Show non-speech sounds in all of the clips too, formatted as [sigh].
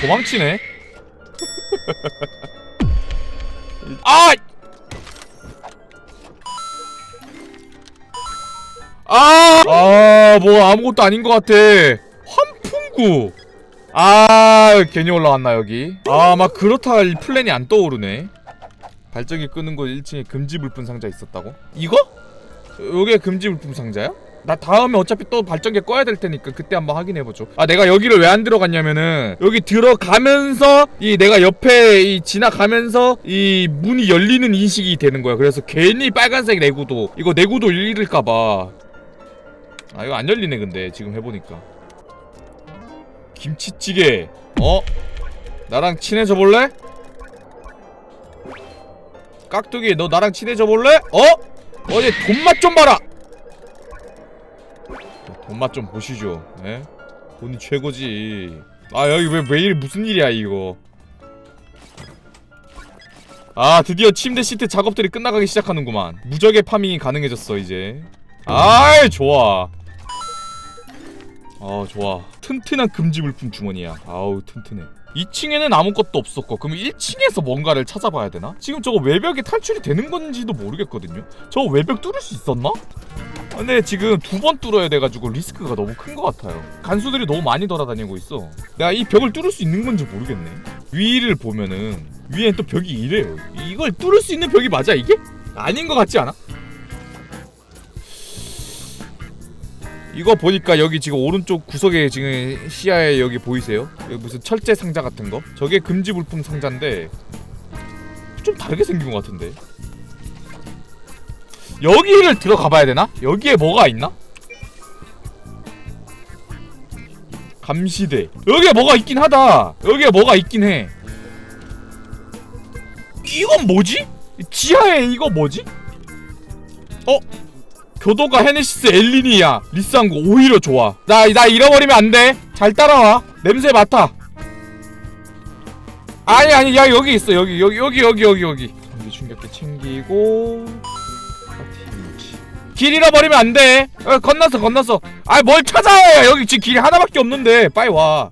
도망치네. [laughs] 아! 아! 아, 뭐 아무것도 아닌 것 같아. 환풍구. 아, 괜히 올라왔나 여기. 아, 막 그렇다 할 플랜이 안 떠오르네. 발전기 끄는 곳 1층에 금지 물품 상자 있었다고? 이거? 요게 금지 물품 상자야? 나 다음에 어차피 또 발전기 꺼야 될 테니까 그때 한번 확인해 보죠. 아 내가 여기를 왜 안 들어갔냐면은 여기 들어가면서 이 내가 옆에 이 지나가면서 이 문이 열리는 인식이 되는 거야. 그래서 괜히 빨간색 내구도 이거 내구도 잃을까 봐. 아 이거 안 열리네 근데 지금 해보니까. 김치찌개. 어? 나랑 친해져 볼래? 깍두기 너 나랑 친해져 볼래? 어? 어디 돈맛 좀 봐라. 돈맛 좀 보시죠. 예? 돈이 최고지. 아 여기 왜 매일 무슨 일이야 이거. 아 드디어 침대 시트 작업들이 끝나가기 시작하는구만. 무적의 파밍이 가능해졌어 이제. 아이 좋아. 아 좋아. 튼튼한 금지 물품 주머니야. 아우 튼튼해. 2층에는 아무것도 없었고 그럼 1층에서 뭔가를 찾아봐야 되나? 지금 저거 외벽이 탈출이 되는 건지도 모르겠거든요. 저 외벽 뚫을 수 있었나? 근데 지금 두 번 뚫어야 돼가지고 리스크가 너무 큰 것 같아요. 간수들이 너무 많이 돌아다니고 있어. 내가 이 벽을 뚫을 수 있는 건지 모르겠네. 위를 보면은 위엔 또 벽이 이래요. 이걸 뚫을 수 있는 벽이 맞아 이게? 아닌 것 같지 않아? 이거 보니까 여기 지금 오른쪽 구석에 지금 시야에 여기 보이세요? 여기 무슨 철제 상자 같은 거? 저게 금지 물품 상자인데 좀 다르게 생긴 것 같은데. 여기를 들어가 봐야 되나? 여기에 뭐가 있나? 감시대. 여기에 뭐가 있긴 하다. 여기에 뭐가 있긴 해. 이건 뭐지? 지하에 이거 뭐지? 어? 교도가 헤네시스 엘리니야. 거 오히려 좋아. 나, 나 잃어버리면 안 돼. 잘 따라와. 냄새 맡아. 아니, 아니, 야, 여기 있어. 여기, 여기, 여기, 여기, 여기, 여기. 전기 충격기 챙기고. 길 잃어버리면 안 돼. 어, 건넜어, 건넜어. 아, 뭘 찾아야 여기 지금 길이 하나밖에 없는데. 빨리 와.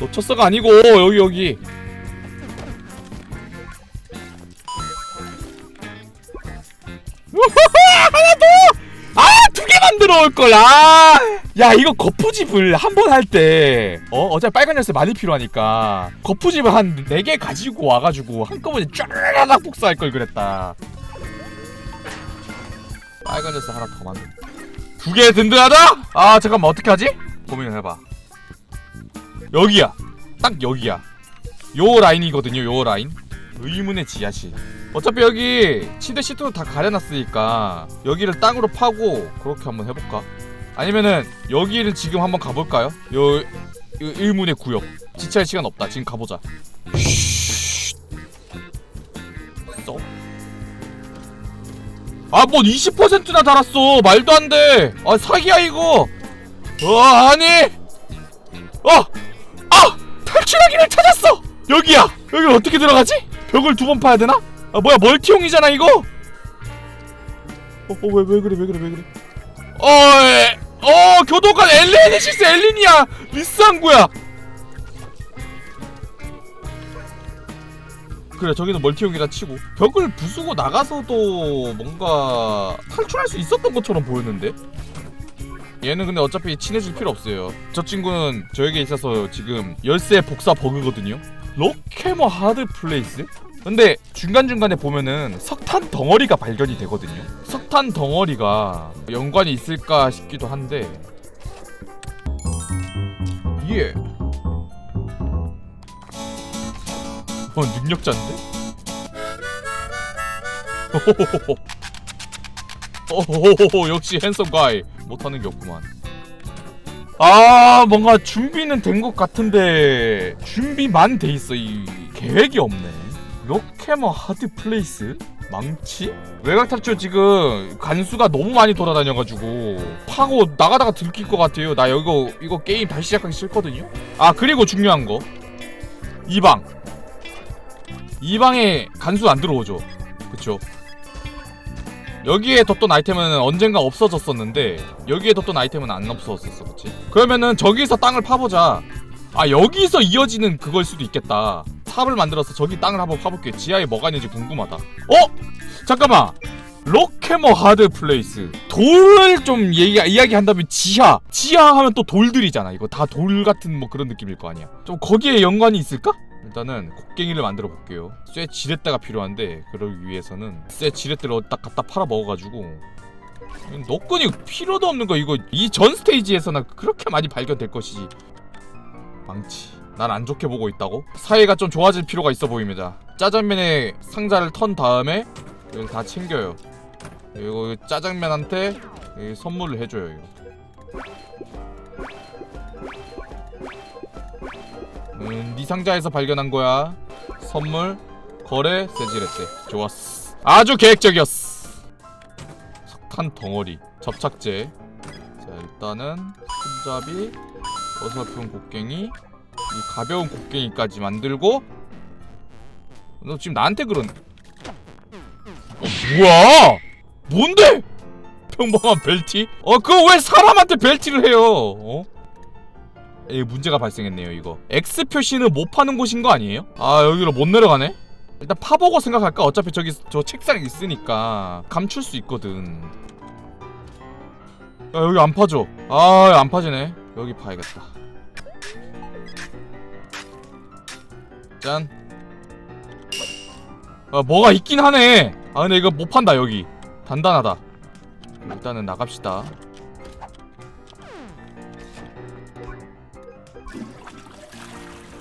놓쳤어가 아니고 여기 여기. 하나 더! 아, 두개 만들어 올 걸. 아! 야, 이거 거푸집을 한 번 할 때, 어, 어차피 빨간 열쇠 많이 필요하니까, 거푸집을 한 네 개 가지고 와가지고, 한꺼번에 쫙 복사할 걸 그랬다. 빨간 열쇠 하나 더 만들. 두개 든든하다? 아, 잠깐만, 어떻게 하지? 고민을 해봐. 여기야. 딱 여기야. 요 라인이거든요, 요 라인. 의문의 지하실. 어차피 여기 침대 시트도 다 가려놨으니까 여기를 땅으로 파고 그렇게 한번 해볼까? 아니면은 여기를 지금 한번 가볼까요? 요, 요 의문의 구역 지체할 시간 없다 지금 가보자 쏙. 아뭔 20%나 달았어 말도 안돼 아 사기야 이거 와 아니 아! 아! 탈출하기를 찾았어! 여기야! 여기 어떻게 들어가지? 벽을 두 번 파야 되나? 아 뭐야 멀티용이잖아 이거? 어, 어, 왜, 왜 그래, 왜 그래, 왜 그래? 어, 에, 어, 교도관 엘레네시스 엘리니아 리스한구야. 그래, 저기는 멀티용이라 치고 벽을 부수고 나가서도 뭔가 탈출할 수 있었던 것처럼 보였는데. 얘는 근데 어차피 친해질 필요 없어요. 저 친구는 저에게 있어서 지금 열쇠 복사 버그거든요. 로케머 하드 플레이스? 근데 중간중간에 보면은 석탄 덩어리가 발견이 되거든요. 석탄 덩어리가 연관이 있을까 싶기도 한데. 예. 어, 능력자인데? [laughs] 오호호호 역시 핸섬 가이 못하는 게 없구만. 아 뭔가 준비는 된 것 같은데 준비만 돼 있어 이 계획이 없네. 로케머 하드 플레이스 망치? 외곽 탈출 지금 간수가 너무 많이 돌아다녀가지고 파고 나가다가 들킬 것 같아요. 나 이거 이거 게임 다시 시작하기 싫거든요. 아 그리고 중요한 거 이 방. 이 방에 간수 안 들어오죠. 그쵸? 여기에 뒀던 아이템은 언젠가 없어졌었는데 여기에 뒀던 아이템은 안 없어졌었어 그치? 그러면은 저기서 땅을 파보자 아 여기서 이어지는 그걸 수도 있겠다. 삽을 만들어서 저기 땅을 한번 파볼게 지하에 뭐가 있는지 궁금하다. 어? 잠깐만. 록해머 하드 플레이스. 돌을 좀 얘기, 이야기한다면 지하. 지하 하면 또 돌들이잖아. 이거 다 돌 같은 뭐 그런 느낌일 거 아니야. 좀 거기에 연관이 있을까? 일단은 곡괭이를 만들어 볼게요. 쇠 지렛대가 필요한데 그러기 위해서는 쇠 지렛대를 어디다 갖다 팔아 먹어가지고. 너끈이 필요도 없는 거 이거 이 전 스테이지에서나 그렇게 많이 발견될 것이지 망치. 난 안 좋게 보고 있다고? 사이가 좀 좋아질 필요가 있어 보입니다. 짜장면에 상자를 턴 다음에 이걸 다 챙겨요. 이거 짜장면한테 이 선물을 해줘요 이거. 음, 네 상자에서 발견한 거야. 선물 거래 세지렛대 좋았어. 아주 계획적이었어. 석탄 덩어리 접착제. 자 일단은 손잡이 어설픈 곡괭이 이 가벼운 곡괭이까지 만들고 너 지금 나한테 그런 어 뭐야? 뭔데? 평범한 벨티 어 그거 왜 사람한테 벨티를 해요? 어? 이 문제가 발생했네요 이거. X 표시는 못 파는 곳인 거 아니에요? 아 여기로 못 내려가네? 일단 파보고 생각할까? 어차피 저기 저 책상에 있으니까. 감출 수 있거든. 야 여기 안 파져 아안 파지네 여기 파야겠다. 짠. 아, 뭐가 있긴 하네. 아 근데 이거 못 판다 여기. 단단하다. 일단은 나갑시다.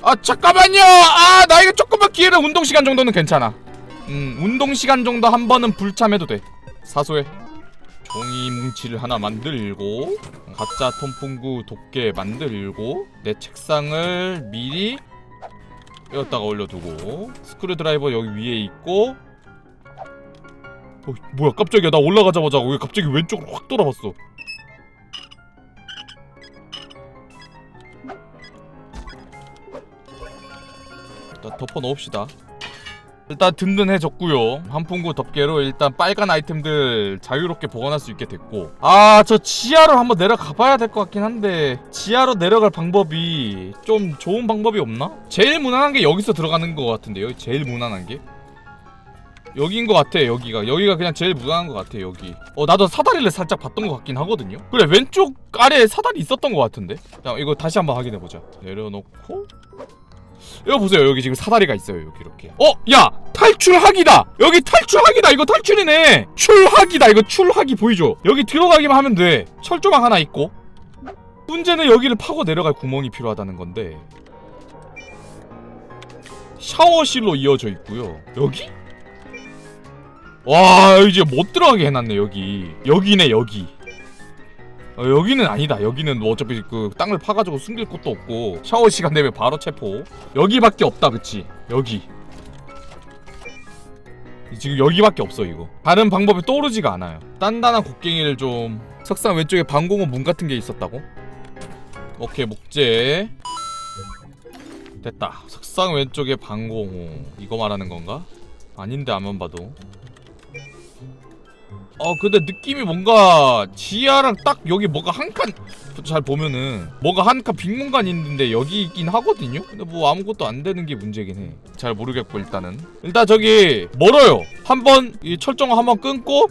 아 잠깐만요! 아 나 이거 조금만 기회를 운동 시간 정도는 괜찮아. 음 운동 시간 정도 한 번은 불참해도 돼. 사소해 종이 뭉치를 하나 만들고 가짜 통풍구 도깨 만들고 내 책상을 미리 여기다가 올려두고 스크류 드라이버 여기 위에 있고. 어 뭐야 깜짝이야. 나 올라가자마자 왜 갑자기 왼쪽으로 확 돌아봤어. 일단 덮어 넣읍시다 일단 든든해졌고요. 한풍구 덮개로 일단 빨간 아이템들 자유롭게 보관할 수 있게 됐고. 아 저 지하로 한번 내려가 봐야 될 것 같긴 한데. 지하로 내려갈 방법이 좀 좋은 방법이 없나? 제일 무난한 게 여기서 들어가는 것 같은데요. 제일 무난한 게? 여기인 것 같아 여기가. 여기가 그냥 제일 무난한 것 같아 여기. 어 나도 사다리를 살짝 봤던 것 같긴 하거든요. 그래 왼쪽 아래에 사다리 있었던 것 같은데? 자 이거 다시 한번 확인해보자. 내려놓고 이거 보세요. 여기 지금 사다리가 있어요. 여기 이렇게. 어? 야! 탈출하기다! 여기 탈출하기다! 이거 탈출이네! 출하기다! 이거 출하기 보이죠? 여기 들어가기만 하면 돼. 철조망 하나 있고. 문제는 여기를 파고 내려갈 구멍이 필요하다는 건데. 샤워실로 이어져 있고요. 여기? 와 이제 못 들어가게 해놨네 여기. 여기네 여기 어, 여기는 아니다. 여기는 뭐 어차피 그 땅을 파가지고 숨길 곳도 없고 샤워 시간 되면 바로 체포. 여기밖에 없다, 그치? 여기. 지금 여기밖에 없어 이거. 다른 방법이 떠오르지가 않아요. 단단한 곡괭이를 좀 석상 왼쪽에 방공호 문 같은 게 있었다고? 오케이 목재. 됐다. 석상 왼쪽에 방공호 이거 말하는 건가? 아닌데 안만 봐도. 어 근데 느낌이 뭔가 지하랑 딱 여기 뭐가 한 칸 잘 보면은 뭐가 한 칸 빈 공간이 있는데 여기 있긴 하거든요? 근데 뭐 아무것도 안 되는 게 문제긴 해 잘 모르겠고 일단은. 일단 저기 멀어요. 한번 이 철종을 한번 끊고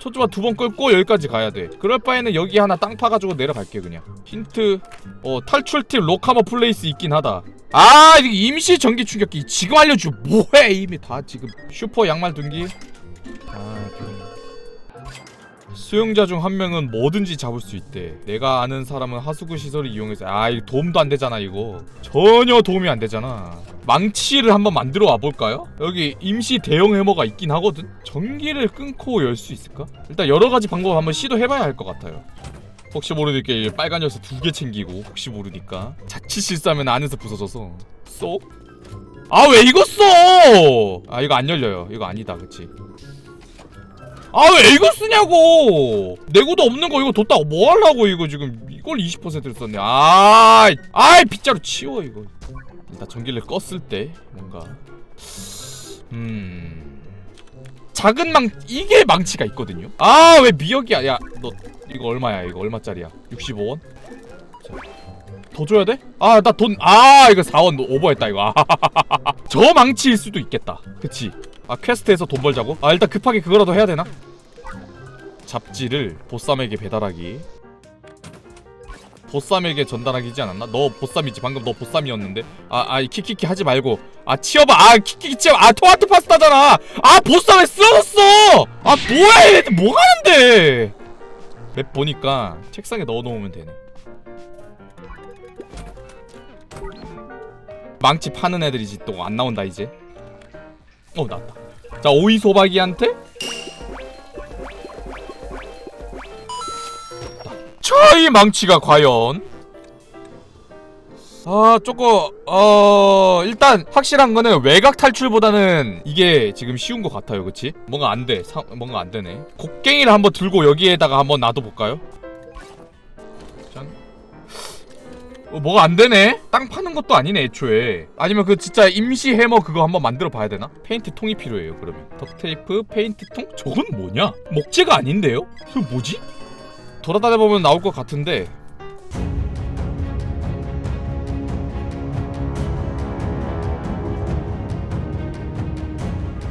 초점만 두 번 끌고 여기까지 가야 돼. 그럴 바에는 여기 하나 땅 파가지고 내려갈게 그냥. 힌트 어 탈출팁 로카머 플레이스 있긴 하다. 아 임시 전기 충격기. 지금 알려줘. 뭐해? 이미 다 지금. 슈퍼 양말 둔기. 아 그럼 수용자 중 한 명은 뭐든지 잡을 수 있대. 내가 아는 사람은 하수구 시설을 이용해서 아 이거 도움도 안 되잖아 이거. 전혀 도움이 안 되잖아. 망치를 한번 만들어 와 볼까요? 여기 임시 대형 해머가 있긴 하거든. 전기를 끊고 열 수 있을까? 일단 여러 가지 방법 한번 시도해 봐야 할 것 같아요. 혹시 모르니까 이 빨간 열쇠 두 개 챙기고 혹시 모르니까 자칫 실수하면 안에서 부서져서 쏙. 아 왜 이거 써? 아 이거 안 열려요. 이거 아니다, 그치? 아 왜 이거 쓰냐고 내구도 없는 거 이거 뒀다고 뭐 하려고 이거 지금 이걸 20%를 썼네 아이 아이 빗자루 치워 이거 일단 전기를 껐을 때 뭔가 음 작은 망 이게 망치가 있거든요. 아 왜 미역이야? 야 너 이거 얼마야? 이거 얼마짜리야? 65원? 자, 더 줘야 돼? 아 나 돈 아 이거 4원 오버했다 이거. 아, [laughs] 저 망치일 수도 있겠다. 그치? 아 퀘스트에서 돈 벌자고? 아 일단 급하게 그거라도 해야 되나? 잡지를 보쌈에게 배달하기. 보쌈에게 전달하기지 않았나? 너 보쌈이지. 방금 너 보쌈이었는데. 아아 키키키 하지 말고. 아 치워봐. 아 키키키 치워. 아 토마토 파스타잖아. 아 보쌈에 쓰러졌어. 아 뭐야 얘. 뭐 하는데 맵 보니까 책상에 넣어놓으면 되네. 망치 파는 애들이지 또 안 나온다 이제 어 나왔다. 자 오이 소박이한테. 저이 망치가 과연. 아 조금 어 일단 확실한 거는 외곽 탈출보다는 이게 지금 쉬운 것 같아요. 그치? 뭔가 안돼. 뭔가 안 되네. 곡괭이를 한번 들고 여기에다가 한번 놔둬볼까요? 어, 뭐가 안 되네? 땅 파는 것도 아니네 애초에 아니면 그 진짜 임시 해머 그거 한번 만들어 봐야 되나? 페인트 통이 필요해요 그러면 덕테이프 페인트 통? 저건 뭐냐? 목재가 아닌데요? 저 뭐지? 돌아다녀 보면 나올 것 같은데